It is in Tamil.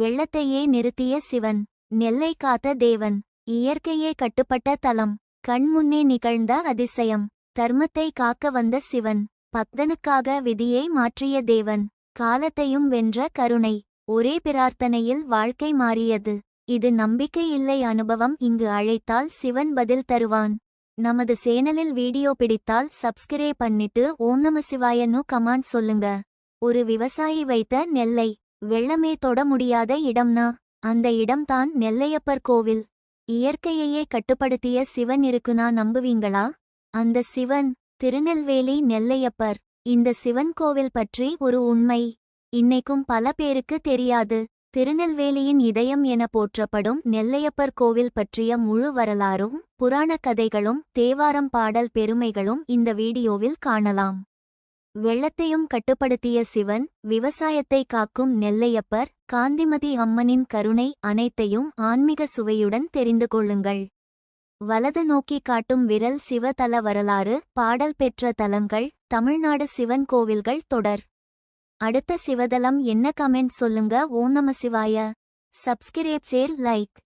வெள்ளத்தையே நிறுத்திய சிவன் நெல்லை காத்த தேவன் இயற்கையே கட்டுப்பட்ட தலம் கண்முன்னே நிகழ்ந்த அதிசயம் தர்மத்தை காக்க வந்த சிவன் பக்தனுக்காக விதியை மாற்றிய தேவன் காலத்தையும் வென்ற கருணை ஒரே பிரார்த்தனையில் வாழ்க்கை மாறியது. இது நம்பிக்கை இல்லை அனுபவம் இங்கு அழைத்தால் சிவன் பதில் தருவான். நமது சேனலில் வீடியோ பிடித்தால் சப்ஸ்கிரைப் பண்ணிட்டு ஓம் நம சிவாயன்னு கமாண்ட் சொல்லுங்க. ஒரு விவசாயி வைத்த நெல்லை வெள்ளமே தொட முடியாத இடம்னா? அந்த இடம்தான் நெல்லையப்பர் கோவில். இயற்கையையே கட்டுப்படுத்திய சிவன் இருக்குனா நம்புவீங்களா? அந்த சிவன் திருநெல்வேலி நெல்லையப்பர். இந்த சிவன் கோவில் பற்றி ஒரு உண்மை. இன்னைக்கும் பல பேருக்கு தெரியாது. திருநெல்வேலியின் இதயம் என போற்றப்படும் நெல்லையப்பர் கோவில் பற்றிய முழு வரலாறும் புராணக் கதைகளும் தேவாரம் பாடல் பெருமைகளும் இந்த வீடியோவில் காணலாம். வெள்ளத்தையும் கட்டுப்படுத்திய சிவன் விவசாயத்தை காக்கும் நெல்லையப்பர் காந்திமதி அம்மனின் கருணை அனைத்தையும் ஆன்மீக சுவையுடன் தெரிந்து கொள்ளுங்கள். வலது நோக்கி காட்டும் விரல் சிவதல வரலாறு பாடல் பெற்ற தலங்கள் தமிழ்நாடு சிவன் கோவில்கள் தொடர். அடுத்த சிவதலம் என்ன கமெண்ட் சொல்லுங்க ஓம் நம சிவாய. Subscribe share like.